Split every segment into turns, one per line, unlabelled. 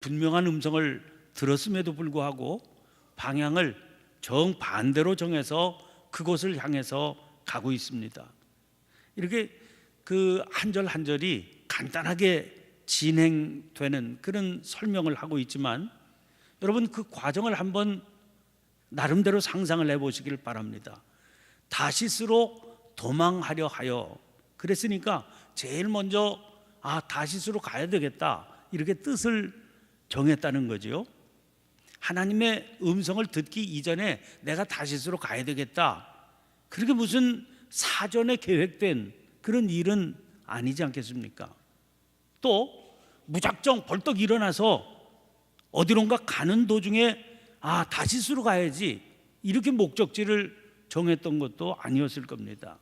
분명한 음성을 들었음에도 불구하고 방향을 정반대로 정해서 그곳을 향해서 가고 있습니다. 이렇게 그 한 절 한 절이 간단하게 진행되는 그런 설명을 하고 있지만 여러분 그 과정을 한번 나름대로 상상을 해보시길 바랍니다. 다시스로 도망하려 하여 그랬으니까 제일 먼저 아 다시스로 가야 되겠다 이렇게 뜻을 정했다는 거지요. 하나님의 음성을 듣기 이전에 내가 다시스로 가야 되겠다. 그렇게 무슨 사전에 계획된 그런 일은 아니지 않겠습니까? 또 무작정 벌떡 일어나서 어디론가 가는 도중에 아 다시스로 가야지 이렇게 목적지를 정했던 것도 아니었을 겁니다.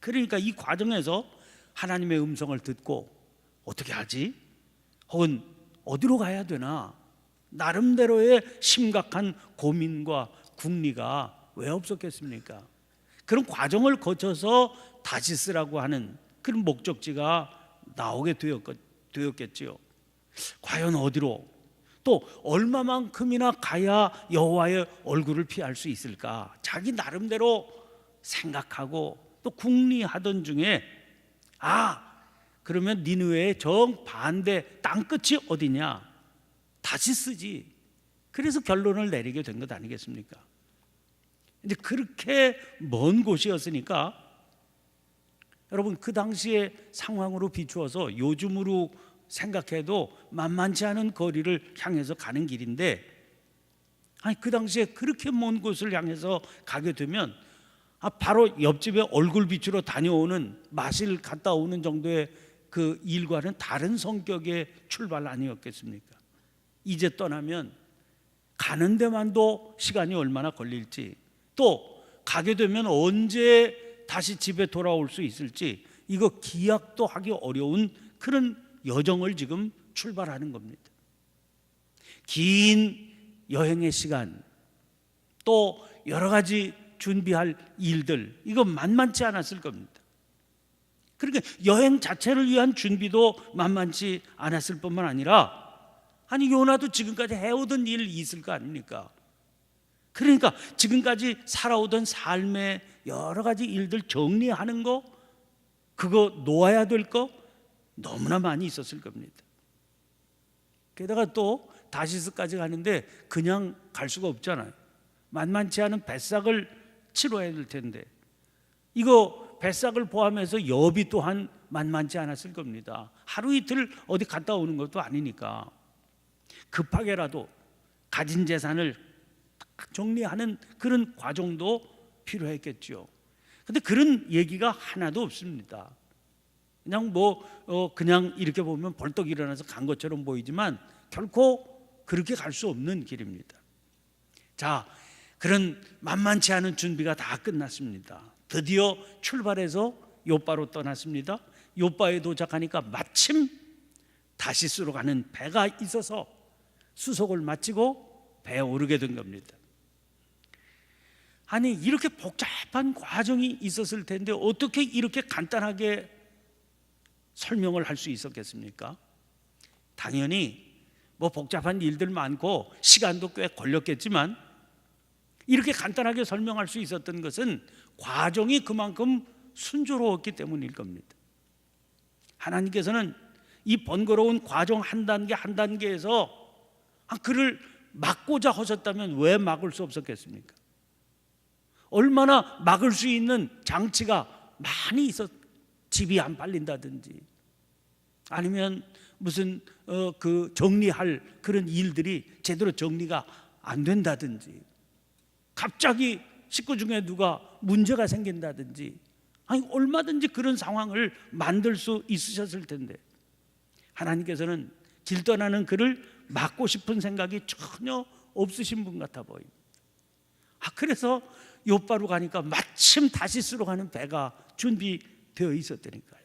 그러니까 이 과정에서 하나님의 음성을 듣고 어떻게 하지? 혹은 어디로 가야 되나? 나름대로의 심각한 고민과 궁리가 왜 없었겠습니까? 그런 과정을 거쳐서 다시스라고 하는 그런 목적지가 나오게 되었겠 지요. 과연 어디로? 또 얼마만큼이나 가야 여호와의 얼굴을 피할 수 있을까? 자기 나름대로 생각하고 또 궁리하던 중에 아 그러면 니느웨의 정반대 땅끝이 어디냐? 다시 쓰지. 그래서 결론을 내리게 된 것 아니겠습니까? 근데 그렇게 먼 곳이었으니까 여러분 그 당시의 상황으로 비추어서 요즘으로 생각해도 만만치 않은 거리를 향해서 가는 길인데 아니 그 당시에 그렇게 먼 곳을 향해서 가게 되면 아 바로 옆집에 얼굴 비추러 다녀오는 마실 갔다 오는 정도의 그 일과는 다른 성격의 출발 아니었겠습니까? 이제 떠나면 가는 데만도 시간이 얼마나 걸릴지 또 가게 되면 언제 다시 집에 돌아올 수 있을지 이거 기약도 하기 어려운 그런 여정을 지금 출발하는 겁니다. 긴 여행의 시간 또 여러 가지 준비할 일들 이거 만만치 않았을 겁니다. 그러니까 여행 자체를 위한 준비도 만만치 않았을 뿐만 아니라 아니 요나도 지금까지 해오던 일 있을 거 아닙니까? 그러니까 지금까지 살아오던 삶의 여러 가지 일들 정리하는 거 그거 놓아야 될 거 너무나 많이 있었을 겁니다. 게다가 또 다시스까지 가는데 그냥 갈 수가 없잖아요. 만만치 않은 배삭을 치러야 될 텐데 이거 배삭을 포함해서 여비 또한 만만치 않았을 겁니다. 하루 이틀 어디 갔다 오는 것도 아니니까 급하게라도 가진 재산을 정리하는 그런 과정도 필요했겠죠. 근데 그런 얘기가 하나도 없습니다. 그냥 뭐 어, 그냥 이렇게 보면 벌떡 일어나서 간 것처럼 보이지만 결코 그렇게 갈 수 없는 길입니다. 자, 그런 만만치 않은 준비가 다 끝났습니다. 드디어 출발해서 요바로 떠났습니다. 요바에 도착하니까 마침 다시스로 가는 배가 있어서 수속을 마치고 배에 오르게 된 겁니다. 아니 이렇게 복잡한 과정이 있었을 텐데 어떻게 이렇게 간단하게 설명을 할 수 있었겠습니까? 당연히 뭐 복잡한 일들 많고 시간도 꽤 걸렸겠지만 이렇게 간단하게 설명할 수 있었던 것은 과정이 그만큼 순조로웠기 때문일 겁니다. 하나님께서는 이 번거로운 과정 한 단계 한 단계에서 아, 그를 막고자 하셨다면 왜 막을 수 없었겠습니까? 얼마나 막을 수 있는 장치가 많이 있었 집이 안 팔린다든지 아니면 무슨 어, 그 정리할 그런 일들이 제대로 정리가 안 된다든지 갑자기 식구 중에 누가 문제가 생긴다든지 아니 얼마든지 그런 상황을 만들 수 있으셨을 텐데 하나님께서는 길 떠나는 그를 막고 싶은 생각이 전혀 없으신 분 같아 보입니다. 아 그래서 요바로 가니까 마침 다시스로 가는 배가 준비되어 있었다니까요.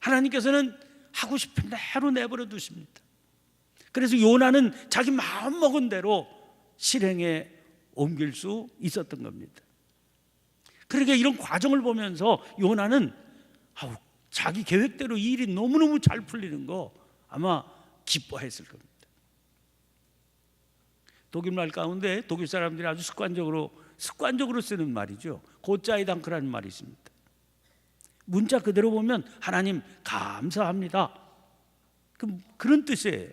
하나님께서는 하고 싶은 대로 내버려 두십니다. 그래서 요나는 자기 마음 먹은 대로 실행에 옮길 수 있었던 겁니다. 그러니까 이런 과정을 보면서 요나는 아우, 자기 계획대로 일이 너무너무 잘 풀리는 거 아마 기뻐했을 겁니다. 독일 말 가운데 독일 사람들이 아주 습관적으로 습관적으로 쓰는 말이죠. 고짜이당크라는 말이 있습니다. 문자 그대로 보면 하나님 감사합니다. 그 그런 뜻이에요.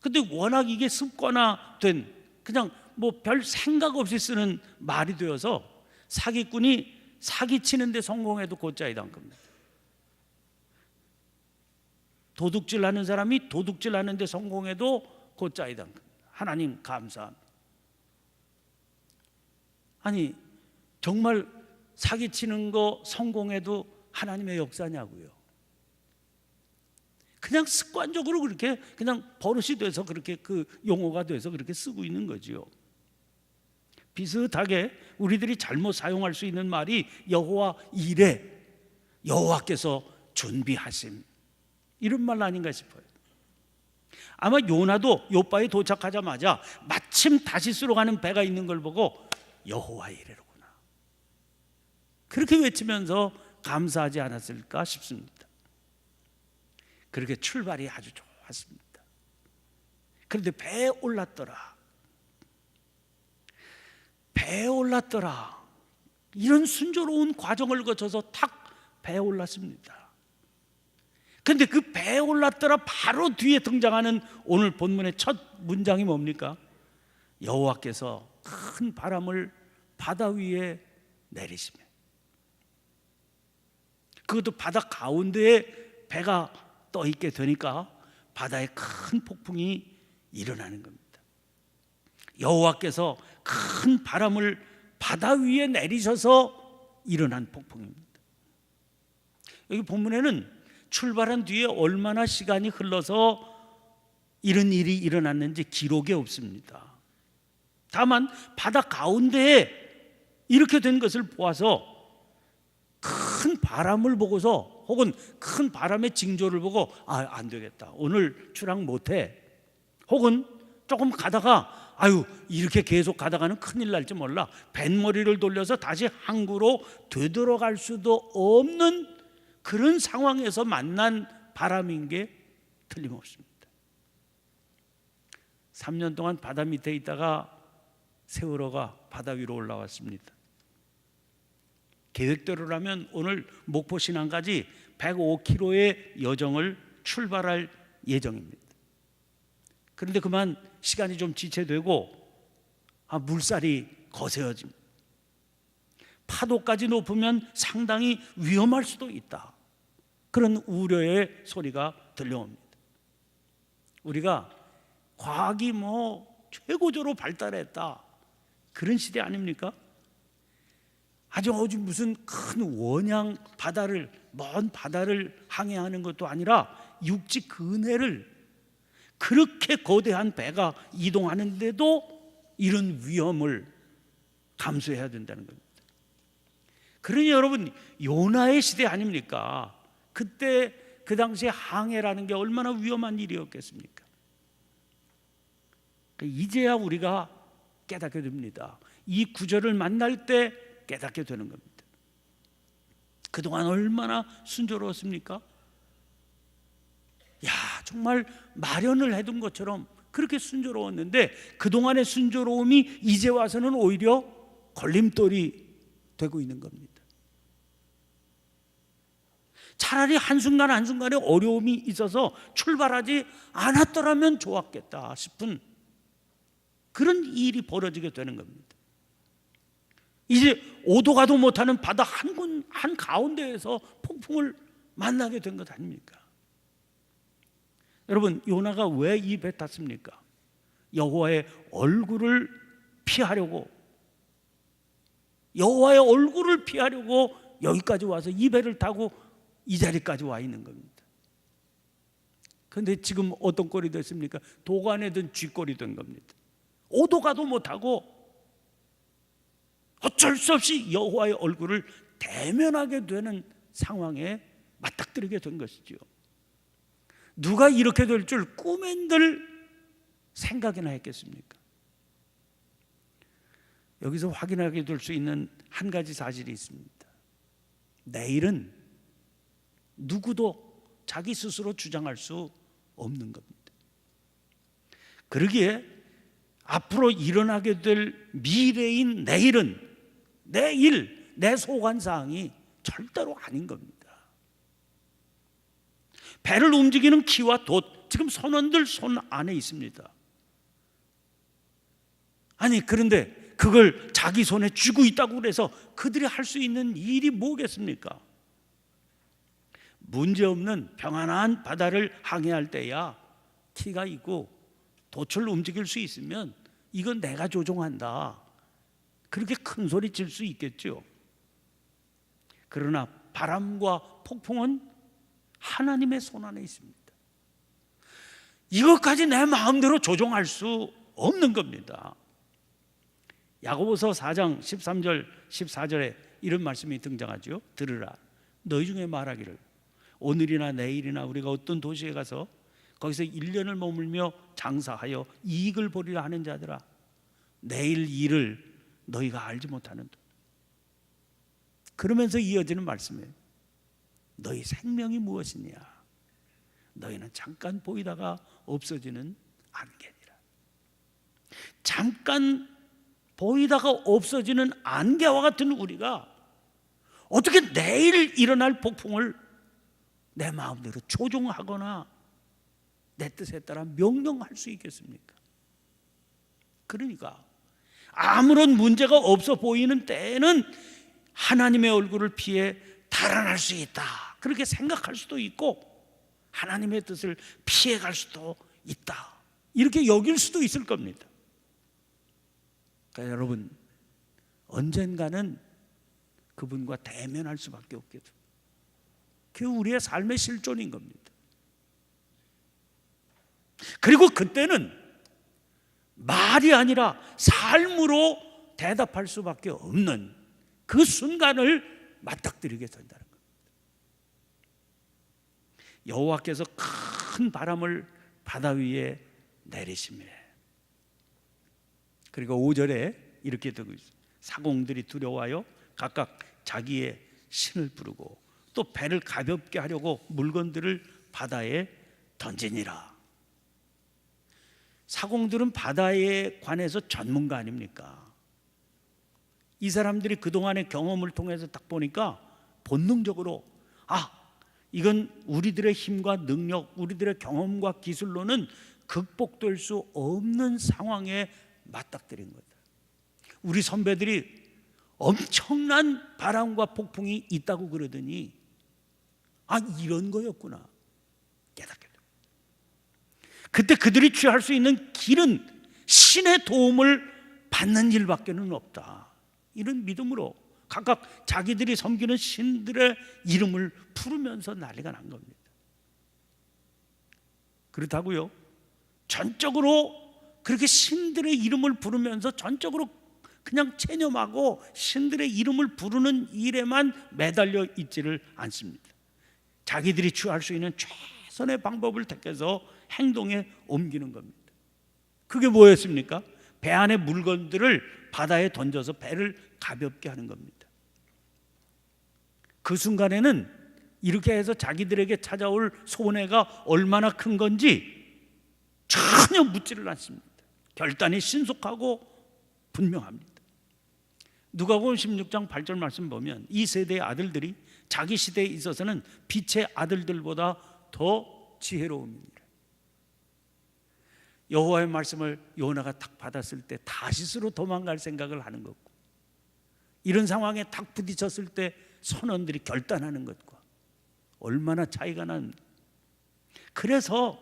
근데 워낙 이게 습관화된 그냥 뭐 별 생각 없이 쓰는 말이 되어서 사기꾼이 사기치는데 성공해도 고짜이당크입니다. 도둑질 하는 사람이 도둑질 하는데 성공해도 고짜이당크. 하나님 감사합니다. 아니 정말 사기치는 거 성공해도 하나님의 역사냐고요. 그냥 습관적으로 그렇게 그냥 버릇이 돼서 그렇게 그 용어가 돼서 그렇게 쓰고 있는 거지요. 비슷하게 우리들이 잘못 사용할 수 있는 말이 여호와 이래 여호와께서 준비하심 이런 말 아닌가 싶어요. 아마 요나도 요바에 도착하자마자 마침 다시스로 가는 배가 있는 걸 보고 여호와 이래로구나. 그렇게 외치면서 감사하지 않았을까 싶습니다. 그렇게 출발이 아주 좋았습니다. 그런데 배에 올랐더라. 배에 올랐더라. 이런 순조로운 과정을 거쳐서 탁 배에 올랐습니다. 근데 그 배에 올랐더라 바로 뒤에 등장하는 오늘 본문의 첫 문장이 뭡니까? 여호와께서 큰 바람을 바다 위에 내리시며 그것도 바다 가운데에 배가 떠 있게 되니까 바다에 큰 폭풍이 일어나는 겁니다. 여호와께서 큰 바람을 바다 위에 내리셔서 일어난 폭풍입니다. 여기 본문에는 출발한 뒤에 얼마나 시간이 흘러서 이런 일이 일어났는지 기록이 없습니다. 다만 바다 가운데에 이렇게 된 것을 보아서 큰 바람을 보고서 혹은 큰 바람의 징조를 보고 아, 안 되겠다. 오늘 출항 못 해. 혹은 조금 가다가 아유, 이렇게 계속 가다가는 큰일 날지 몰라. 뱃머리를 돌려서 다시 항구로 되돌아갈 수도 없는 그런 상황에서 만난 바람인 게 틀림없습니다. 3년 동안 바다 밑에 있다가 세월호가 바다 위로 올라왔습니다. 계획대로라면 오늘 목포 신항까지 105km의 여정을 출발할 예정입니다. 그런데 그만 시간이 좀 지체되고 아, 물살이 거세어집니다. 파도까지 높으면 상당히 위험할 수도 있다. 그런 우려의 소리가 들려옵니다. 우리가 과학이 뭐 최고조로 발달했다. 그런 시대 아닙니까? 아주 어디 무슨 큰 원양 바다를 먼 바다를 항해하는 것도 아니라 육지 근해를 그렇게 거대한 배가 이동하는데도 이런 위험을 감수해야 된다는 겁니다. 그러니 여러분 요나의 시대 아닙니까? 그때 그 당시에 항해라는 게 얼마나 위험한 일이었겠습니까? 이제야 우리가 깨닫게 됩니다. 이 구절을 만날 때 깨닫게 되는 겁니다. 그동안 얼마나 순조로웠습니까? 야, 정말 마련을 해둔 것처럼 그렇게 순조로웠는데 그동안의 순조로움이 이제 와서는 오히려 걸림돌이 되고 있는 겁니다. 차라리 한순간 한순간에 어려움이 있어서 출발하지 않았더라면 좋았겠다 싶은 그런 일이 벌어지게 되는 겁니다. 이제 오도 가도 못하는 바다 한, 군, 한 가운데에서 폭풍을 만나게 된 것 아닙니까? 여러분 요나가 왜이배 탔습니까? 여호와의 얼굴을 피하려고 여호와의 얼굴을 피하려고 여기까지 와서 이 배를 타고 이 자리까지 와 있는 겁니다. 그런데 지금 어떤 꼴이 됐습니까? 도관에 든 쥐꼴이 된 겁니다. 오도 가도 못하고 어쩔 수 없이 여호와의 얼굴을 대면하게 되는 상황에 맞닥뜨리게 된 것이죠. 누가 이렇게 될 줄 꿈엔들 생각이나 했겠습니까? 여기서 확인하게 될 수 있는 한 가지 사실이 있습니다. 내일은 누구도 자기 스스로 주장할 수 없는 겁니다. 그러기에 앞으로 일어나게 될 미래인 내일은 내일 내 소관 사항이 절대로 아닌 겁니다. 배를 움직이는 키와 돛 지금 선원들 손 안에 있습니다. 아니 그런데 그걸 자기 손에 쥐고 있다고 그래서 그들이 할 수 있는 일이 뭐겠습니까? 문제 없는 평안한 바다를 항해할 때야 키가 있고 돛을 움직일 수 있으면 이건 내가 조종한다. 그렇게 큰 소리 칠 수 있겠죠. 그러나 바람과 폭풍은 하나님의 손 안에 있습니다. 이것까지 내 마음대로 조종할 수 없는 겁니다. 야고보서 4장 13절 14절에 이런 말씀이 등장하죠. 들으라. 너희 중에 말하기를 오늘이나 내일이나 우리가 어떤 도시에 가서 거기서 1년을 머물며 장사하여 이익을 보리라 하는 자들아 내일 일을 너희가 알지 못하는다. 그러면서 이어지는 말씀이에요. 너희 생명이 무엇이냐? 너희는 잠깐 보이다가 없어지는 안개니라. 잠깐 보이다가 없어지는 안개와 같은 우리가 어떻게 내일 일어날 폭풍을 내 마음대로 조종하거나 내 뜻에 따라 명령할 수 있겠습니까? 그러니까 아무런 문제가 없어 보이는 때에는 하나님의 얼굴을 피해 달아날 수 있다. 그렇게 생각할 수도 있고 하나님의 뜻을 피해 갈 수도 있다. 이렇게 여길 수도 있을 겁니다. 그러니까 여러분 언젠가는 그분과 대면할 수밖에 없겠죠. 그게 우리의 삶의 실존인 겁니다. 그리고 그때는 말이 아니라 삶으로 대답할 수밖에 없는 그 순간을 맞닥뜨리게 겁니다. 여호와께서 큰 바람을 바다 위에 내리시며 그리고 5절에 이렇게 되고 있어요. 사공들이 두려워하여 각각 자기의 신을 부르고 또 배를 가볍게 하려고 물건들을 바다에 던지니라. 사공들은 바다에 관해서 전문가 아닙니까? 이 사람들이 그동안의 경험을 통해서 딱 보니까 본능적으로 아, 이건 우리들의 힘과 능력, 우리들의 경험과 기술로는 극복될 수 없는 상황에 맞닥뜨린 거다. 우리 선배들이 엄청난 바람과 폭풍이 있다고 그러더니 아 이런 거였구나 깨닫게 됩니다. 그때 그들이 취할 수 있는 길은 신의 도움을 받는 일밖에는 없다. 이런 믿음으로 각각 자기들이 섬기는 신들의 이름을 부르면서 난리가 난 겁니다. 그렇다고요. 전적으로 그렇게 신들의 이름을 부르면서 전적으로 그냥 체념하고 신들의 이름을 부르는 일에만 매달려 있지를 않습니다. 자기들이 취할 수 있는 최선의 방법을 택해서 행동에 옮기는 겁니다. 그게 뭐였습니까? 배 안의 물건들을 바다에 던져서 배를 가볍게 하는 겁니다. 그 순간에는 이렇게 해서 자기들에게 찾아올 손해가 얼마나 큰 건지 전혀 묻지를 않습니다. 결단이 신속하고 분명합니다. 누가복음 16장 8절 말씀 보면 이 세대의 아들들이 자기 시대에 있어서는 빛의 아들들보다 더 지혜로움이니라. 여호와의 말씀을 요나가 딱 받았을 때 다시스로 도망갈 생각을 하는 것고 이런 상황에 딱 부딪혔을 때 선원들이 결단하는 것과 얼마나 차이가 난 그래서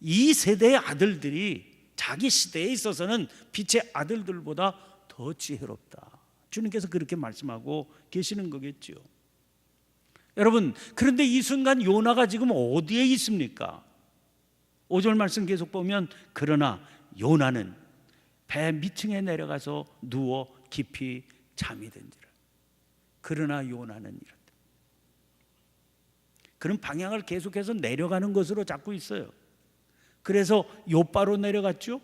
이 세대의 아들들이 자기 시대에 있어서는 빛의 아들들보다 더 지혜롭다. 주님께서 그렇게 말씀하고 계시는 거겠지요. 여러분, 그런데 이 순간 요나가 지금 어디에 있습니까? 5절 말씀 계속 보면 그러나 요나는 배 밑층에 내려가서 누워 깊이 잠이 든지라. 그러나 요나는 이렇다. 그런 방향을 계속해서 내려가는 것으로 잡고 있어요. 그래서 요바로 내려갔죠.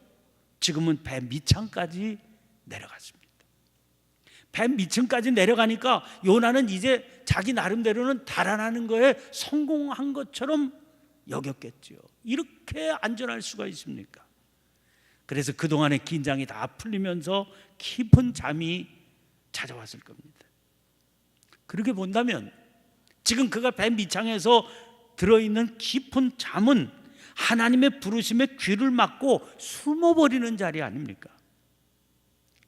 지금은 배 밑창까지 내려갔습니다. 배 밑층까지 내려가니까 요나는 이제 자기 나름대로는 달아나는 거에 성공한 것처럼 여겼겠죠. 이렇게 안전할 수가 있습니까? 그래서 그동안의 긴장이 다 풀리면서 깊은 잠이 찾아왔을 겁니다. 그렇게 본다면 지금 그가 배 밑창에서 들어있는 깊은 잠은 하나님의 부르심에 귀를 막고 숨어버리는 자리 아닙니까?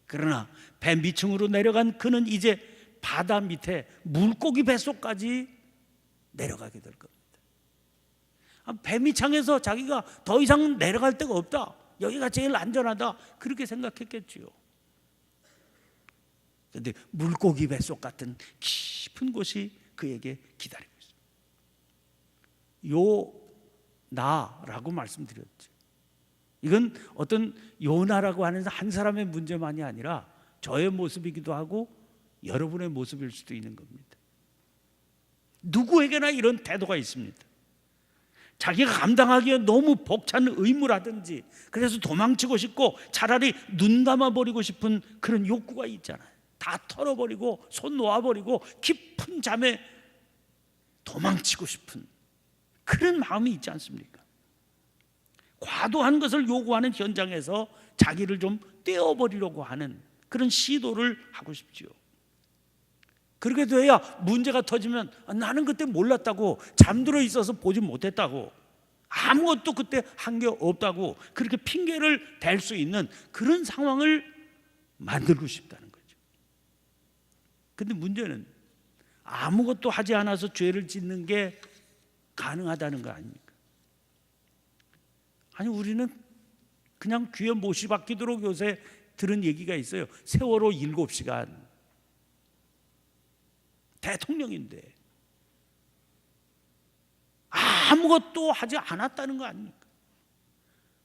그러나 배 밑층으로 내려간 그는 이제 바다 밑에 물고기 뱃속까지 내려가게 될 겁니다. 아, 배 밑창에서 자기가 더 이상 내려갈 데가 없다. 여기가 제일 안전하다. 그렇게 생각했겠지요. 그런데 물고기 뱃속 같은 깊은 곳이 그에게 기다리고 있습니다. 요 나라고 말씀드렸죠. 이건 어떤 요나라고 하는 한 사람의 문제만이 아니라 저의 모습이기도 하고 여러분의 모습일 수도 있는 겁니다. 누구에게나 이런 태도가 있습니다. 자기가 감당하기에 너무 벅찬 의무라든지 그래서 도망치고 싶고 차라리 눈 감아 버리고 싶은 그런 욕구가 있잖아요. 다 털어버리고 손 놓아버리고 깊은 잠에 도망치고 싶은 그런 마음이 있지 않습니까? 과도한 것을 요구하는 현장에서 자기를 좀 떼어버리려고 하는 그런 시도를 하고 싶지요. 그렇게 돼야 문제가 터지면 아, 나는 그때 몰랐다고 잠들어 있어서 보지 못했다고 아무것도 그때 한 게 없다고 그렇게 핑계를 댈 수 있는 그런 상황을 만들고 싶다는. 근데 문제는 아무것도 하지 않아서 죄를 짓는 게 가능하다는 거 아닙니까? 아니 우리는 그냥 귀에 못이 박히도록 요새 들은 얘기가 있어요. 세월호 일곱 시간 대통령인데 아무것도 하지 않았다는 거 아닙니까?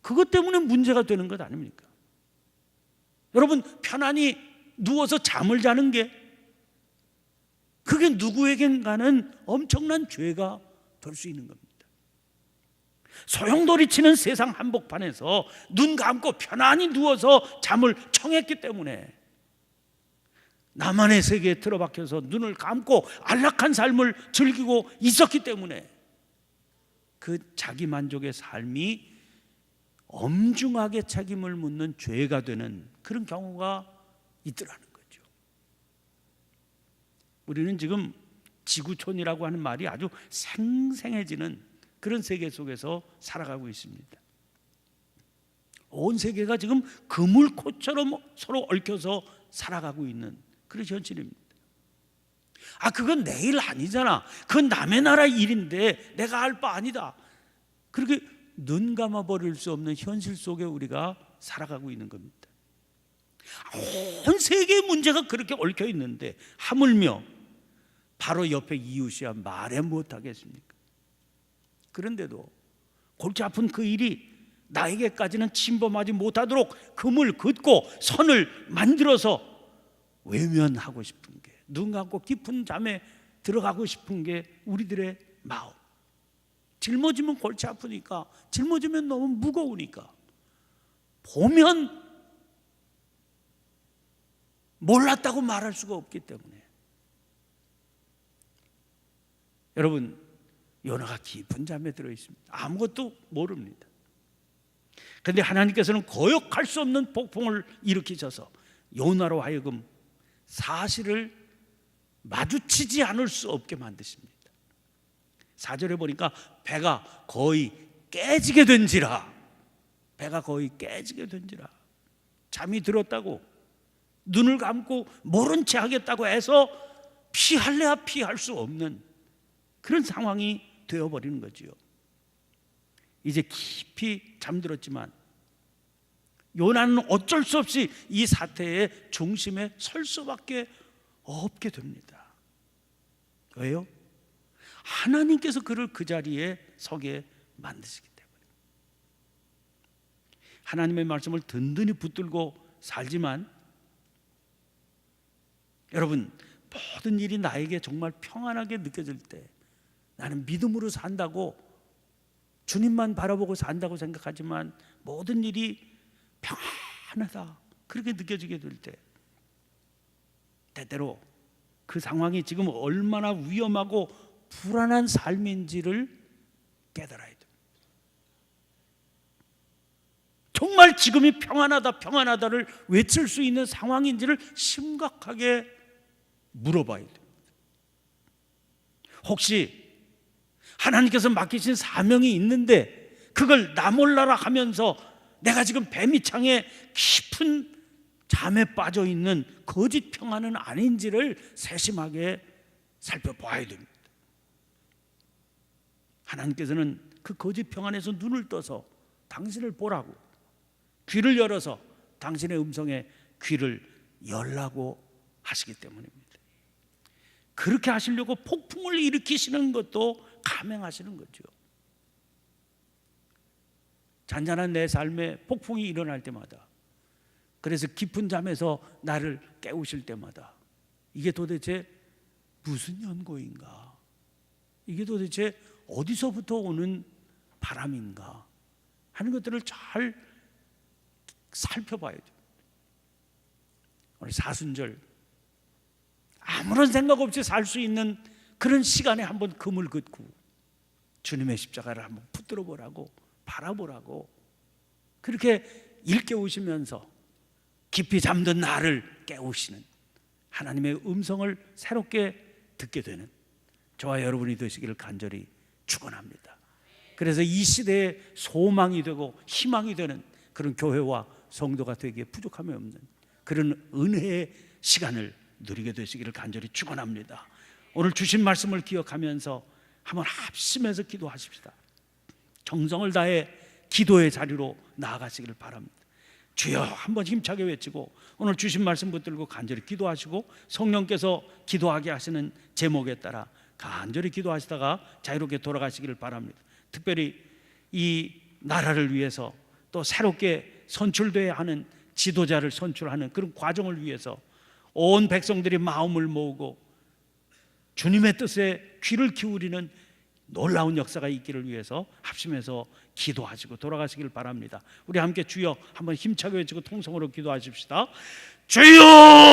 그것 때문에 문제가 되는 것 아닙니까? 여러분 편안히 누워서 잠을 자는 게 그게 누구에겐가는 엄청난 죄가 될 수 있는 겁니다. 소용돌이 치는 세상 한복판에서 눈 감고 편안히 누워서 잠을 청했기 때문에 나만의 세계에 틀어박혀서 눈을 감고 안락한 삶을 즐기고 있었기 때문에 그 자기 만족의 삶이 엄중하게 책임을 묻는 죄가 되는 그런 경우가 있더라는. 우리는 지금 지구촌이라고 하는 말이 아주 생생해지는 그런 세계 속에서 살아가고 있습니다. 온 세계가 지금 그물코처럼 서로 얽혀서 살아가고 있는 그런 현실입니다. 아, 그건 내일 아니잖아. 그건 남의 나라 일인데 내가 할바 아니다. 그렇게 눈 감아 버릴 수 없는 현실 속에 우리가 살아가고 있는 겁니다. 온 세계의 문제가 그렇게 얽혀 있는데 하물며 바로 옆에 이웃이야 말해 못하겠습니까? 그런데도 골치 아픈 그 일이 나에게까지는 침범하지 못하도록 금을 긋고 선을 만들어서 외면하고 싶은 게, 눈 감고 깊은 잠에 들어가고 싶은 게 우리들의 마음. 짊어지면 골치 아프니까, 짊어지면 너무 무거우니까, 보면 몰랐다고 말할 수가 없기 때문에. 여러분, 요나가 깊은 잠에 들어 있습니다. 아무것도 모릅니다. 그런데 하나님께서는 거역할 수 없는 폭풍을 일으키셔서 요나로 하여금 사실을 마주치지 않을 수 없게 만드십니다. 사절에 보니까 배가 거의 깨지게 된지라 배가 거의 깨지게 된지라 잠이 들었다고 눈을 감고 모른 채 하겠다고 해서 피할래야 피할 수 없는 그런 상황이 되어버리는 거지요. 이제 깊이 잠들었지만 요나는 어쩔 수 없이 이 사태의 중심에 설 수밖에 없게 됩니다. 왜요? 하나님께서 그를 그 자리에 서게 만드시기 때문에. 하나님의 말씀을 든든히 붙들고 살지만 여러분 모든 일이 나에게 정말 평안하게 느껴질 때 나는 믿음으로 산다고 주님만 바라보고 산다고 생각하지만 모든 일이 평안하다 그렇게 느껴지게 될 때 때때로 그 상황이 지금 얼마나 위험하고 불안한 삶인지를 깨달아야 됩니다. 정말 지금이 평안하다 평안하다를 외칠 수 있는 상황인지를 심각하게 물어봐야 됩니다. 혹시 하나님께서 맡기신 사명이 있는데 그걸 나 몰라라 하면서 내가 지금 뱀이창에 깊은 잠에 빠져 있는 거짓 평안은 아닌지를 세심하게 살펴봐야 됩니다. 하나님께서는 그 거짓 평안에서 눈을 떠서 당신을 보라고 귀를 열어서 당신의 음성에 귀를 열라고 하시기 때문입니다. 그렇게 하시려고 폭풍을 일으키시는 것도 감행하시는 거죠. 잔잔한 내 삶에 폭풍이 일어날 때마다 그래서 깊은 잠에서 나를 깨우실 때마다 이게 도대체 무슨 연고인가? 이게 도대체 어디서부터 오는 바람인가? 하는 것들을 잘 살펴봐야 돼요. 오늘 사순절 아무런 생각 없이 살 수 있는 그런 시간에 한번 금을 긋고 주님의 십자가를 한번 붙들어 보라고 바라보라고 그렇게 일깨우시면서 깊이 잠든 나를 깨우시는 하나님의 음성을 새롭게 듣게 되는 저와 여러분이 되시기를 간절히 축원합니다. 그래서 이 시대에 소망이 되고 희망이 되는 그런 교회와 성도가 되기에 부족함이 없는 그런 은혜의 시간을 누리게 되시기를 간절히 축원합니다. 오늘 주신 말씀을 기억하면서 한번 합심해서 기도하십시다. 정성을 다해 기도의 자리로 나아가시기를 바랍니다. 주여 한번 힘차게 외치고 오늘 주신 말씀 붙들고 간절히 기도하시고 성령께서 기도하게 하시는 제목에 따라 간절히 기도하시다가 자유롭게 돌아가시기를 바랍니다. 특별히 이 나라를 위해서 또 새롭게 선출돼야 하는 지도자를 선출하는 그런 과정을 위해서 온 백성들이 마음을 모으고 주님의 뜻에 귀를 기울이는 놀라운 역사가 있기를 위해서 합심해서 기도하시고 돌아가시길 바랍니다. 우리 함께 주여 한번 힘차게 외치고 통성으로 기도하십시다. 주여!